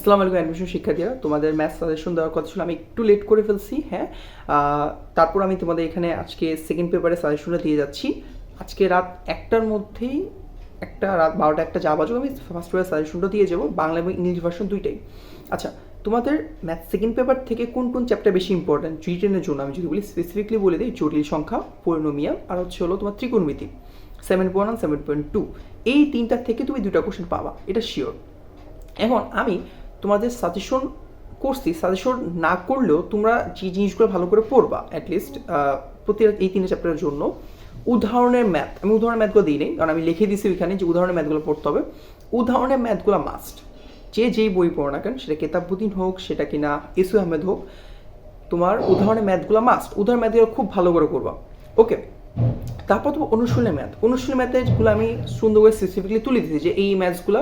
আসসালামু আলাইকুম অ্যাডমিশন শিক্ষার্থীরা তোমাদের ম্যাথ সাজেশন দেওয়ার কথা ছিল আমি একটু লেট করে ফেলছি হ্যাঁ? তারপর আমি তোমাদের এখানে আজকে সেকেন্ড পেপারে সাজেশনটা দিয়ে যাচ্ছি। আজকে রাত একটার মধ্যেই একটা, রাত বারোটা একটা যা বাজুক আমি ফার্স্ট পেপার সাজেশনটা দিয়ে যাব, বাংলা এবং ইংলিশ ভার্সন দুইটাই। আচ্ছা তোমাদের ম্যাথ সেকেন্ড পেপার থেকে কোন কোন চ্যাপ্টার বেশি ইম্পর্টেন্ট রিটেনের জন্য আমি যদি বলি স্পেসিফিকলি বলে দিই জটিল সংখ্যা পরিণমিয়াল আর হচ্ছে হলো তোমার ত্রিকোণমিতি seven point one seven point two এই তিনটার থেকে তুমি দুটা কোশ্চেন পাবা, এটা শিওর এখন আমি তোমাদের সাজেশন করছি সাজেশন না করলেও তোমরা যে জিনিসগুলো ভালো করে পড়বা অ্যাটলিস্ট প্রতি এই তিনটে চ্যাপ্টারের জন্য। উদাহরণের ম্যাথ আমি উদাহরণের ম্যাথগুলো দিই নেই কারণ আমি লিখে দিয়েছি ওইখানে যে উদাহরণের ম্যাথগুলো পড়তে হবে। উদাহরণের ম্যাথগুলো মাস্ট যে যেই বই পড়ো না কেন, সেটা কেতাবুদ্দিন হোক, সেটা কিনা এসু আহমেদ হোক, তোমার উদাহরণের ম্যাথগুলো মাস্ট উদাহরণ ম্যাথগুলো খুব ভালো করে করবা ওকে তারপর তো অনুশীলনের ম্যাথ অনুশীলনের ম্যাথগুলো আমি সুন্দর করে স্পেসিফিকলি তুলে দিয়েছি যে এই ম্যাথসগুলো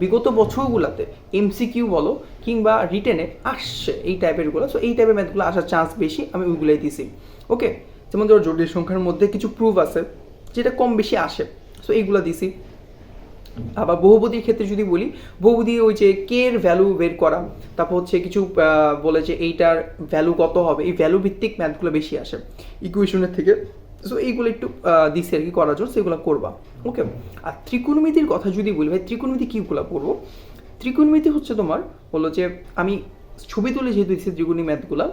বিগত বছরগুলোতে এমসিকিউ বলো কিংবা রিটেনে আসছে এই টাইপেরগুলো সো এই টাইপের ম্যাথগুলো আসার চান্স বেশি, আমি ওইগুলোই দিছি। ওকে যেমন ধরো জটিল সংখ্যার মধ্যে কিছু প্রুফ আছে, যেটা কম বেশি আসে সো এইগুলো দিছি। আবার বহুপদীর ক্ষেত্রে যদি বলি, বহুপদী ওই যে কে এর ভ্যালু বের করা, তারপর হচ্ছে কিছু বলে যে এইটার ভ্যালু কত হবে, এই ভ্যালু ভিত্তিক ম্যাথগুলো বেশি আসে। ইকুয়েশনের থেকে সো এইগুলো একটু দিছে আর কি করার জন্য, সেগুলো করবা। ওকে আর ত্রিকোণমিতির কথা যদি বলি, ভাই, ত্রিকোণমিতি কীগুলো পড়ব ত্রিকোণমিতি হচ্ছে তোমার, হলো যে, আমি ছবি তুলে যেহেতু দিচ্ছি ত্রিকোণী ম্যাথগুলো,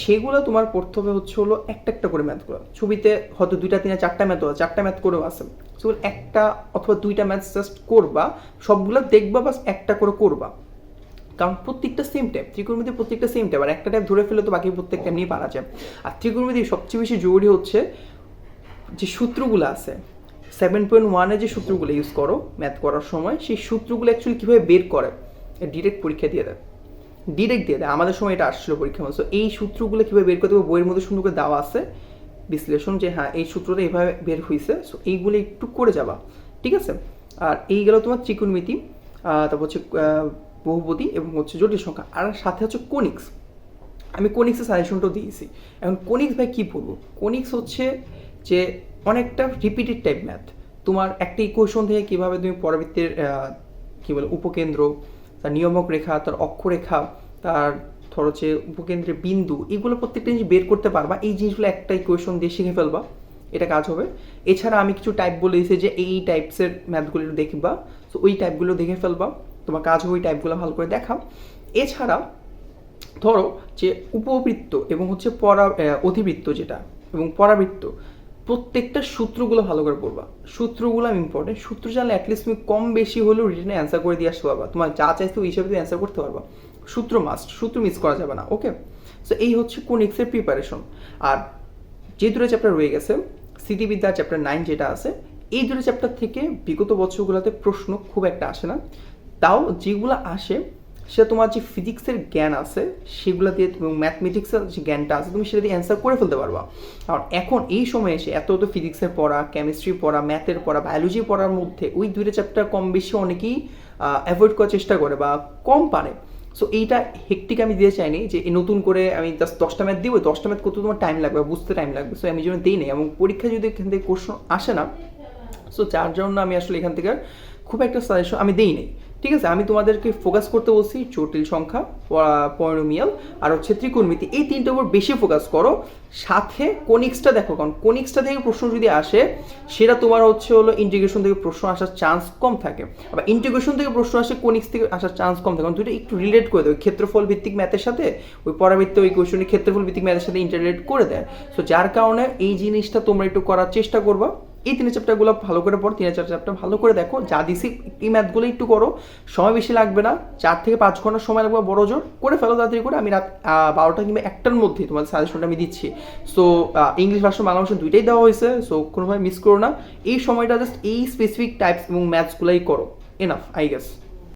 সেগুলো তোমার হবে হচ্ছে হলো একটা একটা করে ম্যাথগুলো ছবিতে হয়তো দুইটা, তিনটা, চারটা ম্যাথ চারটা ম্যাথ করেও আছে। সেগুলো একটা অথবা দুইটা ম্যাথ জাস্ট করবা, সবগুলো দেখবা বাস একটা করে করবা। কারণ প্রত্যেকটা সেম টাইপ ত্রিকোণমিতি প্রত্যেকটা সেম টাইপ আর একটা টাইপ ধরে ফেলে তো বাকি প্রত্যেকটা এমনি পারা যায়। আর ত্রিকোণমিতি সবচেয়ে বেশি জরুরি হচ্ছে যে সূত্রগুলো আছে সেভেন পয়েন্ট ওয়ানে যে সূত্রগুলো ইউজ করো ম্যাথ করার সময় সেই সূত্রগুলো অ্যাকচুয়ালি কীভাবে বের করে ডিরেক্ট পরীক্ষা দিয়ে দেয়। ডিরেক্ট দিয়ে দেয়। আমাদের সময় এটা আসছিল পরীক্ষা মতো এই সূত্রগুলো কীভাবে বের করতে হবে বইয়ের মধ্যে সুন্দর করে দেওয়া আছে। বিশ্লেষণ যে হ্যাঁ এই সূত্রটা এভাবে বের হয়েছে সো এইগুলো একটু করে যাবা। ঠিক আছে? আর এই গেল তোমার ত্রিকোণমিতি তারপর হচ্ছে আহ, বহুপদী এবং হচ্ছে জটিল সংখ্যা। আর সাথে হচ্ছে কোনিক্স। আমি কোনিক্সের সাজেশনটাও দিয়েছি। এখন কোনিক্স ভাই কী পড়ব কোনিক্স হচ্ছে যে অনেকটা রিপিটেড টাইপ ম্যাথ তোমার একটা ইকুয়েশন থেকে কীভাবে তুমি পরবর্তীর আহ, কী বলে উপকেন্দ্র তার নিয়মক রেখা তার অক্ষরেখা তার ধর হচ্ছে উপকেন্দ্রের বিন্দু এগুলো প্রত্যেকটা জিনিস বের করতে পারবা। এই জিনিসগুলো একটা ইকুয়েশন দিয়ে শিখে ফেলবা। এটা কাজ হবে। এছাড়া আমি কিছু টাইপ বলে দিয়েছি যে এই টাইপসের ম্যাথগুলো দেখবা। তো ওই টাইপগুলো দেখে ফেলবা। তোমার কাজ হবে ওই টাইপগুলো ভালো করে দেখা। এছাড়া ধরো যে উপবৃত্ত এবং হচ্ছে পরা অধিবৃত্ত যেটা এবং পরাবৃত্ত প্রত্যেকটা সূত্রগুলো ভালো করে পড়বা। সূত্রগুলো ইম্পর্টেন্ট সূত্র জানলে অ্যাটলিস্ট তুমি কম বেশি হলেও রিটেনে অ্যান্সার করে দিয়ে আসতে পারবা। তোমার যা চাইছো ওই হিসাবে তুমি অ্যান্সার করতে পারবা। সূত্র মাস্ট সূত্র মিস করা যাবে না ওকে সো এই হচ্ছে কোনিক্সের প্রিপারেশন আর যে দুটো চ্যাপ্টার রয়ে গেছে স্মৃতিবিদ্যা চ্যাপ্টার নাইন যেটা আছে, এই দুটো চ্যাপ্টার থেকে বিগত বছরগুলোতে প্রশ্ন খুব একটা আসে না। তাও যেগুলো আসে সেটা তোমার যে ফিজিক্সের জ্ঞান আছে, সেগুলো দিয়ে এবং ম্যাথমেটিক্সের যে জ্ঞানটা আছে, তুমি সেটা দিয়ে অ্যান্সার করে ফেলতে পারবা। আর এখন এই সময় এসে এত এত ফিজিক্সের পড়া কেমিস্ট্রি পড়া ম্যাথের পড়া বায়োলজি পড়ার মধ্যে ওই দুইটা চ্যাপ্টার কম বেশি অনেকেই অ্যাভয়েড করার চেষ্টা করে বা কম পারে। সো এইটা হেকটিক আমি দিতে চাইনি যে নতুন করে আমি জাস্ট দশটা ম্যাথ দিব, দশটা ম্যাথ করতে তোমার টাইম লাগবে, বুঝতে টাইম লাগবে। সো আমি জন্য দিই নাই। এবং পরীক্ষা যদি এখান থেকে কোশ্চেন আসে না সো যার জন্য আমি আসলে এখান থেকে খুব একটা সাজেশন আমি দিই নাই। ঠিক আছে, আমি তোমাদেরকে ফোকাস করতে বলছি জটিল সংখ্যা পয়নোমিয়াল আর হচ্ছে ত্রিকোণমিতি। এই তিনটার উপর বেশি ফোকাস করো। সাথে কোনিক্সটা দেখো, কারণ কোনিক্সটা থেকে প্রশ্ন যদি আসে, সেটা তোমার হচ্ছে হলো ইন্টিগ্রেশন থেকে প্রশ্ন আসার চান্স কম থাকে। আবার ইন্টিগ্রেশন থেকে প্রশ্ন আসে, কোনিক্স থেকে আসার চান্স কম থাকে। কারণ দুটো একটু রিলেট করে দেয়, ক্ষেত্রফল ভিত্তিক ম্যাথের সাথে, ওই পরাবৃত্ত ওই কোয়েশনের ক্ষেত্রফল ভিত্তিক ম্যাথের সাথে ইন্টারলেট করে দেয়। সো যার কারণে এই জিনিসটা তোমরা একটু করার চেষ্টা করবা। এই তিন চ্যাপ্টারগুলো ভালো করে পড়ো, তিন চার চ্যাপ্টার ভালো করে দেখো, যা দিছি, এই ম্যাথগুলো একটু করো, সময় বেশি লাগবে না, চার থেকে পাঁচ ঘণ্টার সময় লাগবে বড় জোর, করে ফেলো তাড়াতাড়ি করে, আমি রাত বারোটা কিংবা একটার মধ্যে তোমাদের সাজেশনটা আমি দিচ্ছি। সো ইংলিশ ভাষা বাংলা ভাষা দুইটাই দেওয়া হয়েছে সো কোনোভাবে মিস করো না। এই সময়টা জাস্ট এই স্পেসিফিক টাইপস এবং ম্যাথসগুলোই করো। Enough I guess